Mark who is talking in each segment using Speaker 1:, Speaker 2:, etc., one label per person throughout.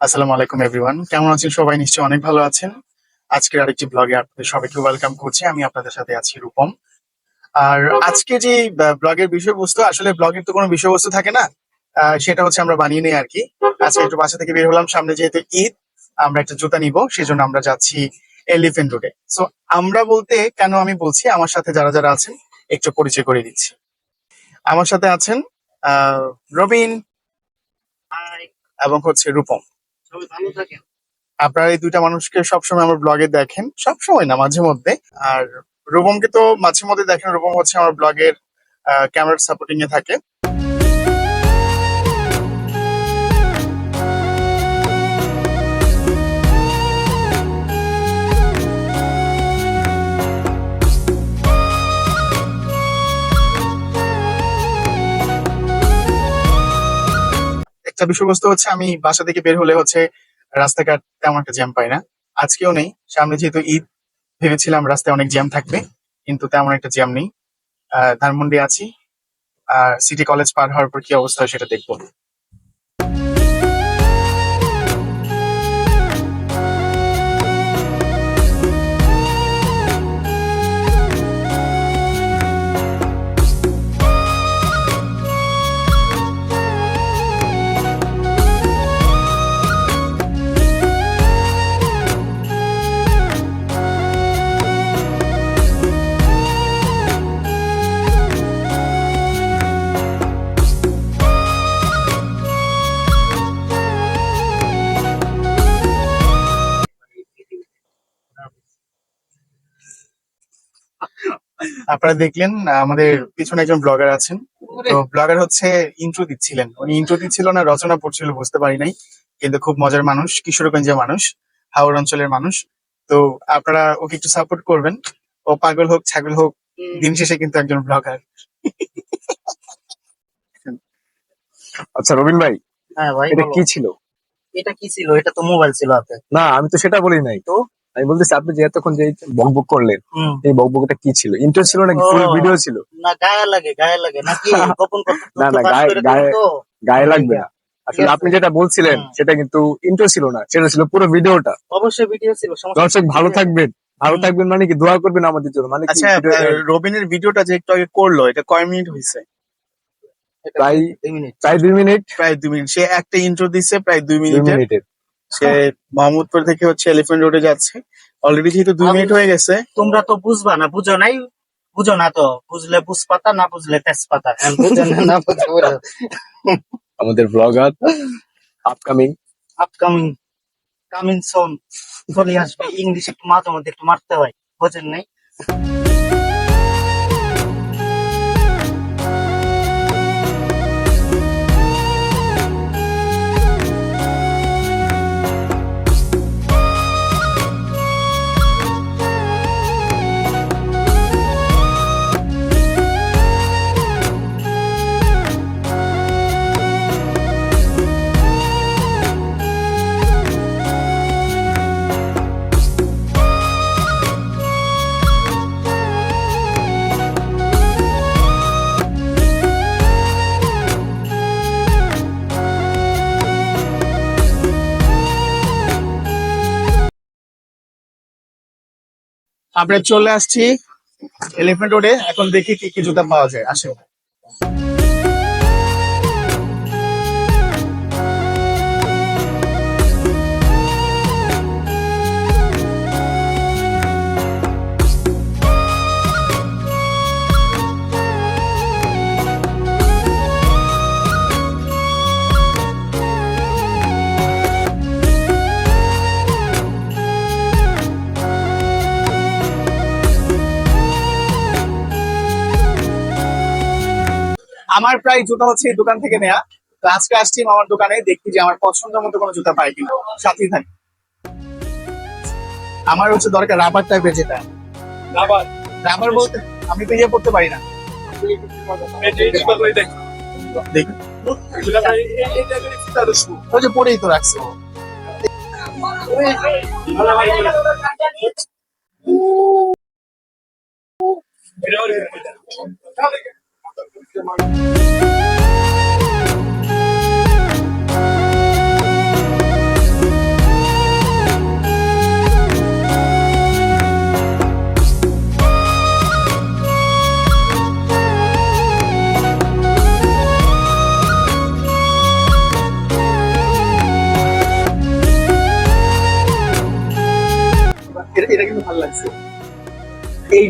Speaker 1: আসসালামু আলাইকুম এভরিওয়ান কেমন আছেন সবাই? নিশ্চয়ই অনেক ভালো আছেন। আজকের আরেকটি ব্লগে আপনাদের সবাইকে ওয়েলকাম করছি। আমি আপনাদের সাথে আছি রূপম। আর আজকে যে ব্লগের বিষয়বস্তু, আসলে ব্লগের তো কোনো বিষয়বস্তু থাকে না। সেটা হচ্ছে আমরা বানিয়ে নেই আর কি আজকে একটু বাসা থেকে বের হলাম। সামনে যেহেতু ঈদ, আমরা একটা জুতা নিব। সেজন্য আমরা যাচ্ছি এলিফেন্ট রোডে সো আমরা বলতে কেন আমি বলছি, আমার সাথে যারা যারা আছেন, একটু পরিচয় করে দিচ্ছি। আমার সাথে আছেন রবিন এবং হচ্ছে রূপম। আপনারা এই দুইটা মানুষকে সবসময় আমার ব্লগে দেখেন। সবসময় না, মাঝে মধ্যে। আর রূপমকে তো মাঝে মধ্যে দেখেন, রূপম হচ্ছে আমার ব্লগের ক্যামেরার সাপোর্টিং এ থাকে। একটা বিষয়বস্তু হচ্ছে, আমি বাসা থেকে বের হলে হচ্ছে রাস্তাঘাট তেমন একটা জ্যাম পাই না। আজকেও নেই। সামনে যেহেতু ঈদ, ভেবেছিলাম রাস্তায় অনেক জ্যাম থাকবে, কিন্তু তেমন একটা জ্যাম নেই। ধানমন্ডি আছি। আর সিটি কলেজ পার হওয়ার পর কি অবস্থা সেটা দেখব। আপনারা দেখলেন আমাদের পিছনে একজন ব্লগার আছেন। তো ব্লগার হচ্ছে ইন্ট্রো দিচ্ছিলেন। উনি ইন্ট্রো দিচ্ছিল না রচনা পড়ছিল বুঝতে পারি নাই। কিন্তু খুব মজার মানুষ কিশোরগঞ্জের মানুষ হাওড় অঞ্চলের মানুষ। তো আপনারা ওকে একটু সাপোর্ট করবেন। ও পাগল হোক ছাগল হোক দিন শেষে কিন্তু একজন ব্লগার
Speaker 2: আচ্ছা রবিন ভাই
Speaker 3: হ্যাঁ ভাই
Speaker 2: এটা কি ছিল?
Speaker 3: এটা কি ছিল? এটা তো মোবাইল ছিল হাতে।
Speaker 2: না আমি তো সেটা বলি নাই। তো? আমি বলতেছি আপনি যে এতক্ষণ যে বকবক করলেন। এই বকবকটা কি ছিল? ইন্টার ছিল নাকি ফুল ভিডিও ছিল?
Speaker 3: না গায়ে লাগে গায়ে লাগে নাকি? গোপন
Speaker 2: না, না, গায়ে- গায়ে- গায়ে লাগবে না। আসলে আপনি যেটা বলছিলেন সেটা কিন্তু ইন্টার ছিল না সেটা ছিল পুরো ভিডিওটা
Speaker 3: অবশ্যই ভিডিও ছিল
Speaker 2: দর্শক ভালো থাকবেন ভালো থাকবেন মানে কি দোয়া করবেন আমাদের জন্য মানে
Speaker 1: আচ্ছা রবিনের ভিডিওটা যে একটু আগে করল এটা কয় মিনিট হয়েছে?
Speaker 2: প্রায়
Speaker 3: দুই মিনিট।
Speaker 2: প্রায় দুই মিনিট।
Speaker 1: প্রায় দুই মিনিট। সে একটা ইন্ট্রো দিচ্ছে প্রায় দুই মিনিটের। সে মোহাম্মদপুর থেকে হচ্ছে এলিফেন্ট রোডে যাচ্ছে। অলরেডি যেহেতু দুই মিনিট হয়ে গেছে।
Speaker 3: তোমরা তো বুঝবা না বুঝো নাই? বুঝো না তো বুঝলে বুঝ পাতা না বুঝলে তেজপাতা? না না বুঝো
Speaker 2: আমাদের blogger upcoming
Speaker 3: upcoming coming soon চলে আসবে। ইংলিশ একটু মাঝে মধ্যে একটু মারতে হয় বোঝেন নাই?
Speaker 1: আমরা চলে আসছি এলিফেন্ট রোডে। এখন দেখি কি কি জুতা পাওয়া যায়। আসে আমার প্রায় জুতা হচ্ছে এই দোকান থেকে নেয়া। তো আজকে আসছি আমার দোকানে দেখি যে আমার পছন্দ মতো কোনো জুতা পাই কিনা। সাথেই থাকি। আমার হচ্ছে দরকার রাবার টাইপের যেটা। রাবার রাবার বলতে আমি তো ইয়ে করতে পারি না। দেখি। ওই যে পরেই তো রাখছে। Até.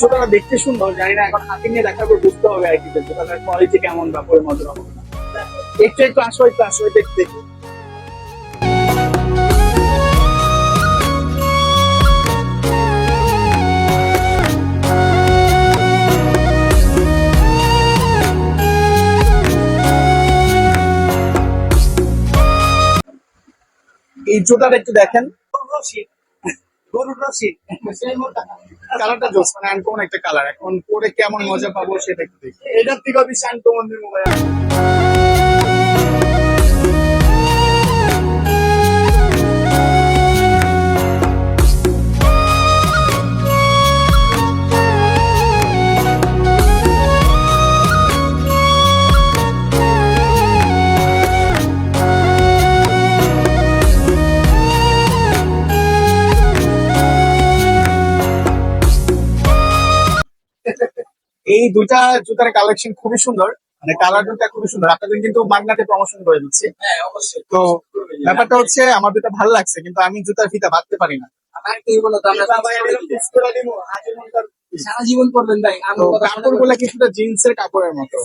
Speaker 1: জুতাটা দেখতে সুন্দর, জানি না, এখন হাতে নিয়ে দেখার পর বুঝতে হবে আর কি কোয়ালিটি কেমন বা হবে একটু একটু আসো একটু আসো, দেখতে দেখি। এই জুতাটা একটু দেখেন।
Speaker 3: রশিদ
Speaker 1: কালারটা জোস মানে একটা কালার এখন পরে কেমন মজা পাবো সেটা একটু দেখি। এটার থেকে বেশি আনকমন মোবাইল এই দুটা জুতার কালেকশন খুবই সুন্দর। মানে কালার দুটা খুবই সুন্দর। আপনাদের কিন্তু মাগনাতে প্রমোশন করে দিচ্ছি।
Speaker 3: হ্যাঁ
Speaker 1: তো ব্যাপারটা হচ্ছে আমার দুটা ভালো লাগছে কিন্তু আমি জুতার ফিতা বাঁধতে পারি না।
Speaker 3: সারা জীবন করবেন ভাই আমি
Speaker 1: তো
Speaker 3: কথা
Speaker 1: কাপড়গুলা কিছুটা জিন্সের কাপড়ের মতো।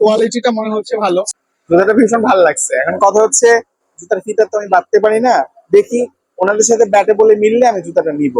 Speaker 1: কোয়ালিটিটা মনে হচ্ছে ভালো। জুতাটা ভীষণ ভালো লাগছে। এখন কথা হচ্ছে জুতার ফিতা তো আমি বাঁধতে পারি না। দেখি ওনাদের সাথে ব্যাটে বলে মিললে আমি জুতাটা নিব।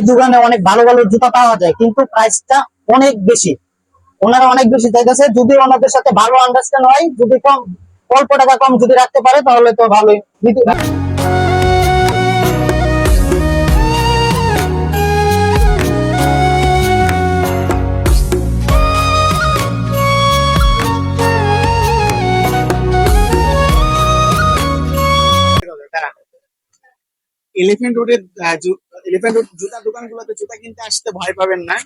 Speaker 3: এই দোকানে অনেক ভালো ভালো জুতা পাওয়া যায়, কিন্তু প্রাইসটা অনেক বেশি। ওনারা অনেক বেশি চাইতেছে, যদি ওনাদের সাথে ভালো আন্ডারস্ট্যান্ড হয়, যদি কম, অল্প টাকা কম যদি রাখতে পারে, তাহলে তো ভালোই।
Speaker 1: এলিফেন্ট রোডের এলিফেন্ট রোড জুতা দোকানগুলোতে জুতা কিনতে আসতে ভয় পাবেন না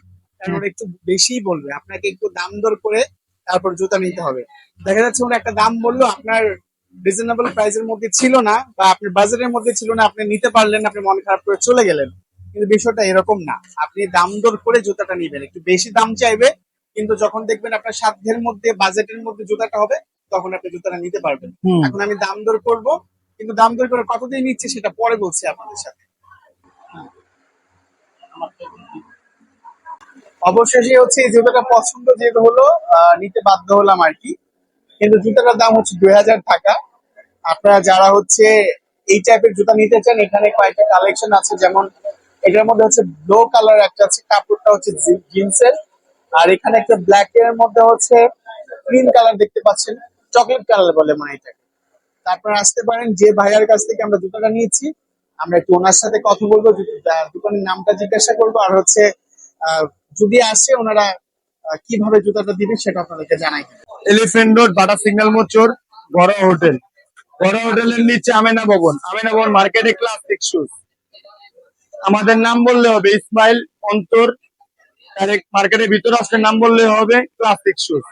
Speaker 1: কারণ ওরা একটু বেশিই বলবে। আপনাকে একটু দাম দর করে তারপর জুতা নিতে হবে। দেখা যাচ্ছে ওরা একটা দাম বলল আপনার রিজনেবল প্রাইসের মধ্যে ছিল না বা আপনার বাজেটের মধ্যে ছিল না আপনি নিতে পারলেন আপনি মন খারাপ করে চলে গেলেন। কিন্তু বিষয়টা এরকম না। আপনি দাম দর করে জুতাটা নিবেন। একটু বেশি দাম চাইবে কিন্তু যখন দেখবেন আপনার সাধ্যের মধ্যে বাজেটের মধ্যে জুতাটা হবে তখন আপনি জুতাটা নিতে পারবেন। এখন আমি দাম দর করব কিন্তু দাম দর করে কত দিয়ে নিচ্ছে সেটা পরে বলছি আপনাদের সাথে। অবশেষে হচ্ছে এই জুতাটা পছন্দ যেহেতু হলো নিতে বাধ্য হলাম আর কি। কিন্তু জুতাটার দাম হচ্ছে দুই হাজার টাকা। আপনারা যারা হচ্ছে এই টাইপের জুতা নিতে চান, এখানে কয়েকটা কালেকশন আছে। যেমন এটার মধ্যে হচ্ছে ব্লু কালার একটা আছে, কাপড়টা হচ্ছে জিন্সের। আর এখানে একটা ব্ল্যাক এর মধ্যে হচ্ছে গ্রিন কালার দেখতে পাচ্ছেন চকলেট কালার বলে মানে এটাকে। তারপর আসতে পারেন যে ভাইয়ার কাছ থেকে আমরা জুতোটা নিয়েছি। আমরা একটু ওনার সাথে কথা বলব দোকানের নামটা জিজ্ঞাসা করব, আর হচ্ছে যদি আসে ওনারা কীভাবে জুতাটা দিবে সেটা আপনাদেরকে জানাই। এলিফেন্ট রোড বাটা সিগন্যাল মোচর ঘরোয়া হোটেল ঘরোয়া হোটেলের নিচে আমেনা ভবন আমেনা ভবন মার্কেটে ক্লাসিক শুজ আমাদের নাম বললে হবে ইসমাইল অন্তর ডাইরেক্ট মার্কেটের ভিতরে আসলে নাম বললে হবে ক্লাসিক শুজ